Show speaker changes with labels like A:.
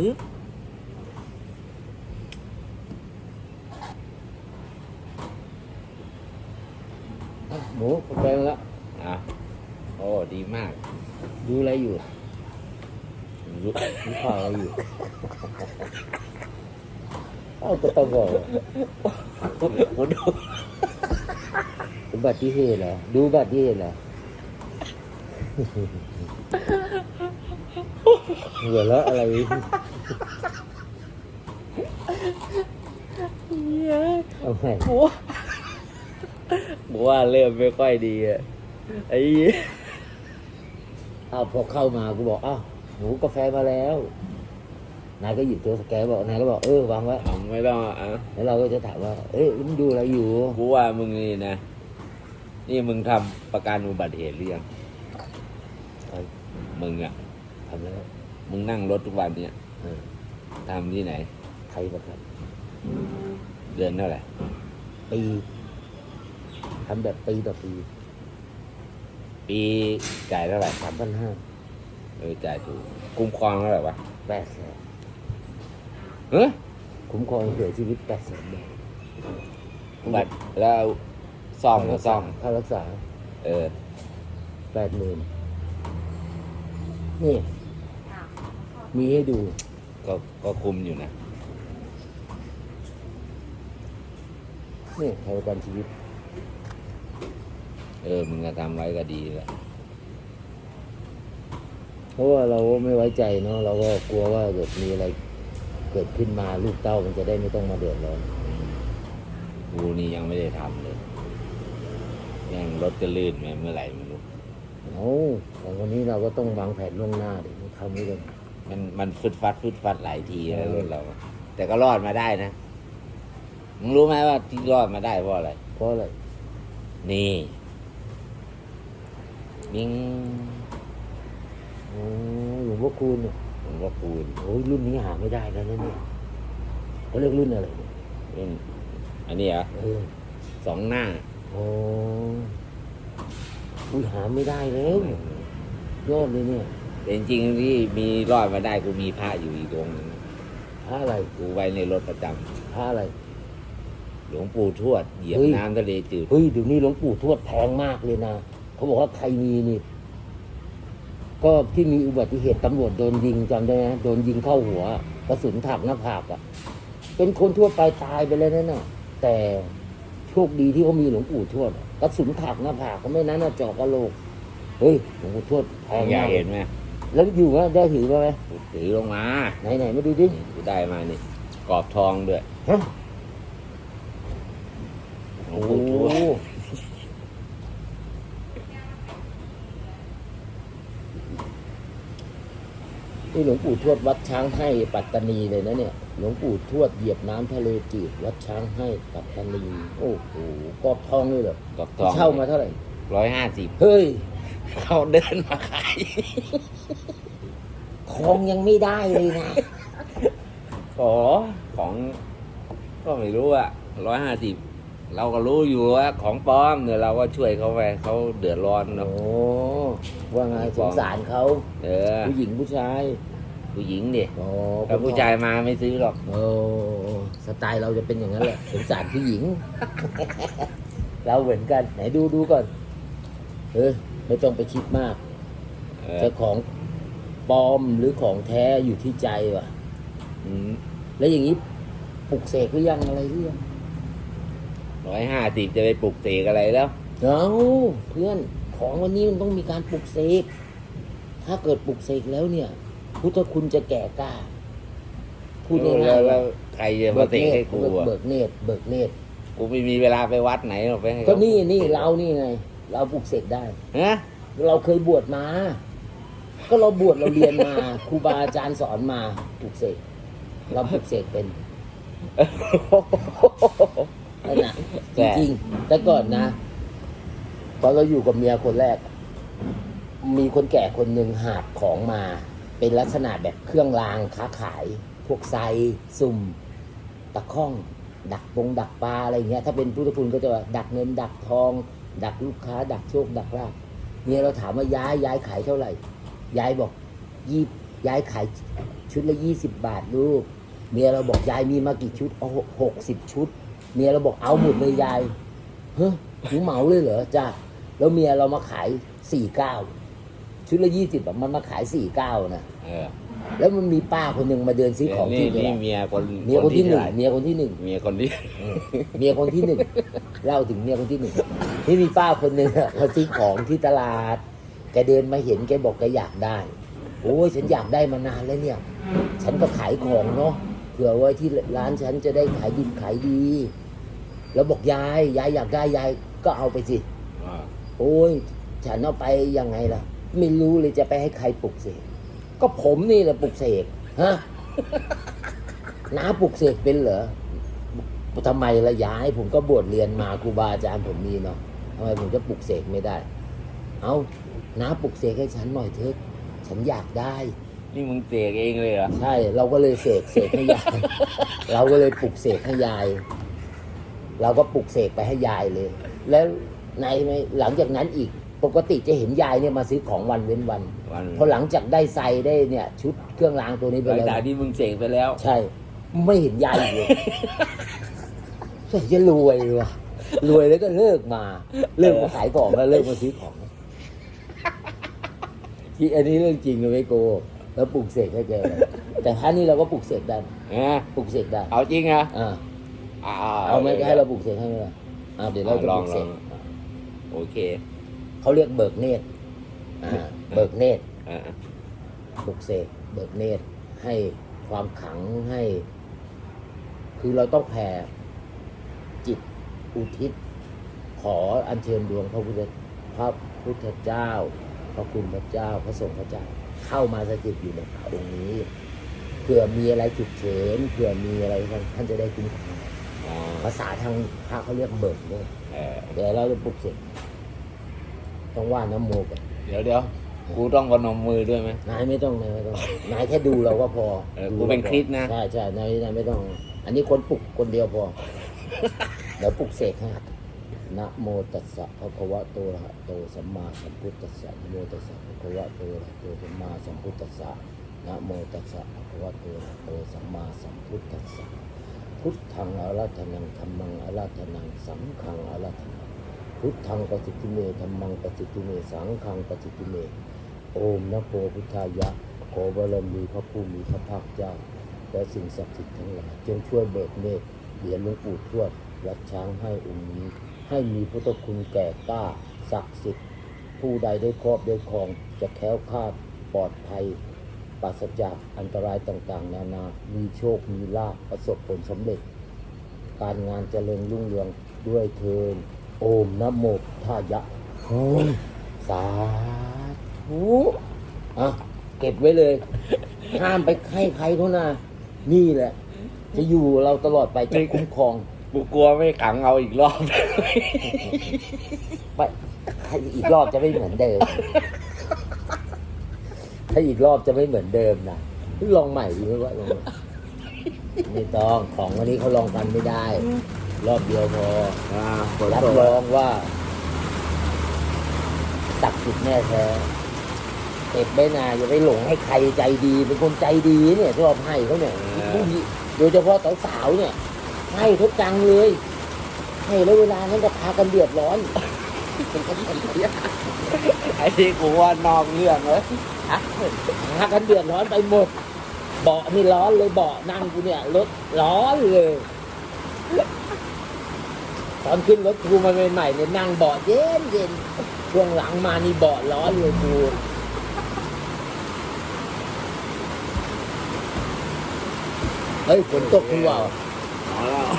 A: ปึ๊บอะหมูกาแฟมาแล้วอะโอ้ดีมาก ดูอะไรอยู่ดูดูข่าวอะไรอยู่เอ้าก็ต้องบอกว่าดูอุบัติเหตุเหรอดูอุบัติเหตุเหรอ หัวเราะอะไรเอาไง
B: บัวบัวเริ่มไม่ค่อยดีอะไอ้เหี้ย
A: อ้าวพอเข้ามากูบอกอ้าวหนูกาแฟมาแล้วนายก็หยิบตัวสแกนบอกนายก็บอกเออวางไว้
B: เอาไม่ต้องอะ
A: แล้วเราก็จะถามว่า เอ้ยมันดูอะไรอยู่
B: กูว่ามึงนี่นะนี่มึงทำประกันอุบัติเหตุหรือยัง
A: เอ้ย
B: มึงอะ
A: ทำแล้ว
B: มึงนั่งรถทุกวันเนี่ย
A: เออ
B: ทำที่ไหน
A: ใครประกัน
B: เดือนเท่าไหร่
A: ปีทำแบบปีต่อปี
B: ปีจ่ายเท่าไหร่
A: สามพันห้า
B: เออจ่ายถูกคุ้มครองเท่าไหร่วะ
A: แปดแสน
B: เฮ้ย
A: คุ้มครองเสียชีวิตแปดแสนบาท
B: บัตรแล้วซ่อมก็ซ่อม
A: ค่ารักษา
B: เออ
A: แปดหมื่นนี่ มีให้ดู
B: ก็ก็คุ้มอยู่นะ
A: นี่ใครประกันชีวิต
B: เออ มึงก็ทำไว้ก็ดีแหละ
A: เพราะว่าเราไม่ไว้ใจเนาะเราก็กลัวว่าเกิดมีอะไรเกิดขึ้นมาลูกเต้ามันจะได้ไม่ต้องมาเดือดร้อน
B: กูนี่ยังไม่ได้ทำเลยยังรถจะลื่นไหมเมื่อไหร่ไม่รู้
A: เอาแต่วันนี้เราก็ต้องวางแผนล่วงหน้าดิทำนี้กัน
B: มันมันฟึดฟัดฟึดฟัดหลายทีแล้ว
A: เออ
B: รถเรา แต่ก็รอดมาได้นะมึงรู้ไหมว่าที่รอดมาได้เพราะอะไร
A: เพราะอะไร
B: นี่มิง
A: โอ้หลวงพ่อคูณเนี่ย
B: ผมก็คูณ
A: โอ้ยรุ่นนี้หาไม่ได้แล้วนะเนี่ยเขาเรียกรุ่นอะไรเนี่ย
B: รุ่นอันนี้เหรอ
A: เออ
B: สองหน้า
A: โอ้อุ้ยหาไม่ได้แล้วยอดเลยเนี่ย
B: แต่จริงๆที่มีรอดมาได้กูมีพระอยู่อีกองค์หนึง
A: พระอะไร
B: กูไว้ในรถประจำ
A: พระอะไร
B: หลวงปู่ทวดเหยียบ
A: เฮ้ย
B: น้ำทะเลจืด
A: เฮ้ยเดี๋ยวนี้หลวงปู่ทวดแพงมากเลยนะเขาบอกว่าใครมีนี่ ก็ที่มีอุบัติเหตุตำรวจโดนยิงจำได้ไหมโดนยิงเข้าหัวกระสุนถักหน้าผากอะ่ะ เป็นคนทั่วไปตายไปแล้วนั่นน่ะ แต่โชคดีที่เขามีหลวงปู่ทวดอะกระสุนถักหน้าผากก็ไม่นั้นน่ะเจาะกระโหลกเฮ้ยหลวงปู่ทวดแพง
B: อยามา
A: กก
B: เห็นไหม
A: แล้วอยู่ว่าได้ถือมาไหม
B: กูถือลงมา
A: ไหนไหนมาดูดิ
B: นี่กูได้มานี่กรอบทองด้วย
A: ฮะ
B: หลว
A: โอ้
B: ง
A: โห
B: ปู่ทวด
A: นี่หลวงปู่ทวดวัดช้างให้ปัตตานีเลยนะเนี่ยหลวงปู่ทวดเหยียบน้ำทะเลจืดวัดช้างให้ปัตตานีโอ้โหกอบทองเลยเหรอก
B: รอบทอง
A: เช่ามาเท่าไหร่
B: ร้อยห้าสิบ
A: เฮ้ย
B: เขาเดินมาขาย
A: ทองยังไม่ได้เลยนะ
B: ขอของก็ไม่รู้อะร้อยห้าสิบเราก็รู้อยู่ว่าของปลอมเนี่ยเราก็ช่วยเขาไปเขาเดือดร้อน
A: โอ้
B: เนาะ
A: ว่าไงสงสารเขา
B: เออ
A: ผู้หญิงผู้ชาย
B: ผู้หญิงดิ
A: โอ้
B: ถ้าผู้ชายมาไม่ซื้อหรอก
A: โอ้สไตล์เราจะเป็นอย่างนั้นแหละสงสารผู้หญิง เราเหมือนกัน ไหนดูดูก่อนเออ ไม่ต้องไปคิดมาก
B: เออ
A: จะของปลอมหรือของแท้อยู่ที่ใจว่ะแล้วอย่างนี้ปลุกเสกหรือยังอะไรหรือยัง
B: ร้อยห้าสิบจะไปปลุกเสกอะไรแล้ว
A: เอาเพื่อนของวันนี้มันต้องมีการปลุกเสกถ้าเกิดปลุกเสกแล้วเนี่ย พุทธคุณจะแก่กล้าพูด
B: แล้
A: ง่ายวๆ
B: แล้
A: ว่าว
B: ใครจะมาเสกให้กูอะ
A: เบิกเนตรเบิกเนตร
B: กูไม่มีเวลาไปวัดไหนหรอกไปให้
A: ก็
B: เขา
A: นี่นี่เรานี่ไง เราปลุกเสกได้
B: ฮะ
A: เราเคยบวชมา ก็เราบวชเราเรียนมา ครูบาอาจารย์สอนมาปลุกเสกเราปลุกเสกเป็นนั่นนะจริงๆแต่ก่อนนะตอนเราอยู่กับเมียคนแรก มีคนแก่คนหนึ่งหาบของมา เป็นลักษณะแบบเครื่องรางค้าขาย พวกไซสุ่ม ตะข้อง ดักปงดักปลาอะไรเงี้ย ถ้าเป็นพุทธคุณก็จะว่าดักเงินดักทอง ดักลูกค้า ดักโชค ดักลาภเนี่ยเราถามว่าย้ายย้ายขายเท่าไหร่ย้ายบอกยี่ยายขายชุดละยี่สิบบาทลูกเมียเราบอกยายมีมากี่ชุดเอาหกสิบชุด เมียเราบอกเอาหมดเลยยายเฮ้ยหนูเหมาเลยเหรอจ้าแล้วเมียเรามาขายสี่เก้าชุดละยี่สิบอะมันมาขายสี่เก้านะ
B: เออ
A: แล้วมันมีป้าคนหนึ่งมาเดินซื้อของ
B: นี่
A: ที่ต
B: นี่
A: ลาด
B: เมียคน
A: เมียคนที่หนึ่ง
B: เท่าไร่
A: เมียคนที่หนึ่ง
B: เมียคนที่
A: เออเมียคนที่หนึ่งเล่าถึงเมียคนที่หนึ่ง ที่มีป้าคนหนึ่งอะมาซื้อของที่ตลาด แกเดินมาเห็นแกบอกแกอยากได้ โอ้ยฉันอยากได้มานานแล้วเนี่ย ฉันก็ขายของเนาะเผื่อไว้ที่ร้านฉันจะได้ขายดีขายดี แล้วบอกยายยายอยากได้ยายก็เอาไปสิ
B: อ่า
A: โอ้ยฉันเอาไปยังไงล่ะ ไม่รู้เลยจะไปให้ใครปลุกเสกก็ผมนี่แหละปลุกเสกฮะ น้าปลุกเสกเป็นเหรอทำไมละยายผมก็บวชเรียนมาครูบาอาจารย์ผมมีเนาะ ทำไมผมจะปลุกเสกไม่ได้ เอาน้าปลุกเสกให้ฉันหน่อยเถอะฉันอยากได้
B: นี่มึงเสกเองเลยเหรอ
A: ใช่ เราก็เลยเสกเสกให้ยาย เราก็เลยปลุกเสกให้ยาย เราก็ปลุกเสกไปให้ยายเลย แล้วในไหมหลังจากนั้นอีกปกติจะเห็นยายเนี่ยมาซื้อของวันเว้นวัน
B: วัน
A: พอหลังจากได้ไซได้เนี่ย ชุดเครื่องรางตัวนี้ไป
B: หลัง
A: แล้ว
B: จากที่มึงเสกไปแล้ว
A: ใช่ ไม่เห็นยายอีกเลยใส่จะรวยว่ะ รวยแล้วก็เลิกมา เลิกมาขายของแล้วเลิกมาซื้อของที่อันนี้เรื่องจริงเลยไม่โกหกแล้วปลุกเสกให้แกแต่ท่านี้เราก็ปลุกเสกได้
B: เออ
A: ปลุกเสกได้
B: เอาจริงเหรอ
A: อ่า
B: อ่า
A: เอาไหมจะให้เราปลุกเสกให้ไหมล่ะอ่าเดี๋ยวเราจะปลุกเสก
B: ลองโอเค
A: เขาเรียกเบิกเนตรอ่าเบิกเนตร
B: อ่า
A: ปลุกเสกเบิกเนตรให้ความขลังให้ คือเราต้องแผ่จิต อุทิศ ขออัญเชิญดวงพระพุทธพระพุทธเจ้า พระคุณพระเจ้าพระสงฆ์พระเจ้า เข้ามาสถิตอยู่ในองค์นี้เผื่อมีอะไรฉุกเฉินเผื่อมีอะไรท่านท่านจะได้คุ้มครอง
B: อ๋อ
A: ภาษาทางพระเขาเรียกเบิกเนตร
B: เออ
A: เดี๋ยวเราจะปลุกเสกต้องว่าน้ำโมกัน
B: เดี๋ยวเดี๋ยวกูต้องพนมมือด้วยไหม
A: นายไม่ต้องนายไม่ต้องนายแค่ดูเราก็พอ
B: เออ
A: ดู
B: กูเป็น
A: ราพอ
B: คริสต์นะ
A: ใช่ใช่นายนายไม่ต้อง อันนี้คนปลุกคนเดียวพอ เดี๋ยวปลุกเสกให้นะโมตัสสะภะคะวะโตระหะโตสัมมาสัมพุทธัสสะนะโมตัสสะภะคะวะโตระหะโตสัมมาสัมพุทธัสสะนะโมตัสสะภะคะวะโตระหะโตสัมมาสัมพุทธัสสะพุทธังอาราธนังธรรมังอาราธนังสังฆังอาราธนังพุทธังปฏิทิเมธรรมังปฏิทิเมสังฆังปฏิทิเม โอมนะโพพุทธายะขอบารมีพระผู้มีพระภาคเจ้าและสิ่งศักดิ์สิทธิ์ทั้งหลายจงช่วยเบิกเนตร เหรียญหลวงปู่ทวดวัดช้างให้องค์นี้ ให้มีพุทธคุณแก่กล้าศักดิ์สิทธิ์ผู้ใดได้ครอบได้ครองจะแคล้วคลาดปลอดภัยปราศจากอันตรายต่างๆ นานา มีโชค มีลาภประสบผลสำเร็จ การงานเจริญรุ่งเรืองด้วยเทิน โอมนะโมพุทธายะโอมสาธุอะ เก็บไว้เลย ห้ามไปให้ใครเขานะนี่แหละ จะอยู่เราตลอดไปจะคุ้มครอง
B: กูกลัวไม่ขังเอาอีกรอบ
A: ไปถ้าอีกรอบจะไม่เหมือนเดิม ถ้าอีกรอบจะไม่เหมือนเดิมนะลองใหม่ดีไหมวะลองใหม่ไม่ต้องของวันนี้เขาลองกันไม่ได้ รอบเดียวพอ
B: อ่าฝน
A: รับ
B: ตก
A: รองว่าตักดิ์สิทธิ์แน่แท้เก็บไว้นาอย่าไปหลงให้ใครใจดี เป็นคนใจดีเนี่ยชอบให้เขาเนี่ยผู้หญิง โดยเฉพาะสาวๆเนี่ยให้ทุกจังเลยให้แล้วเวลานั้นจะพากันเดือดร้อน
B: ไอ้ที่กูว่านอกเรื่องเลย
A: พากันเดือดร้อนไปหมด เบาะนี่ร้อนเลยเบาะนั่งกูเนี่ยรถร้อนเลยตอนขึ้นรถกูมาใหม่ๆเนี่ยนั่งเบาะเย็นเย็นช่วงหลังมานี่เบาะร้อนเลยกู เฮ้ยฝนตกคุณว่า
B: เอาแล้ว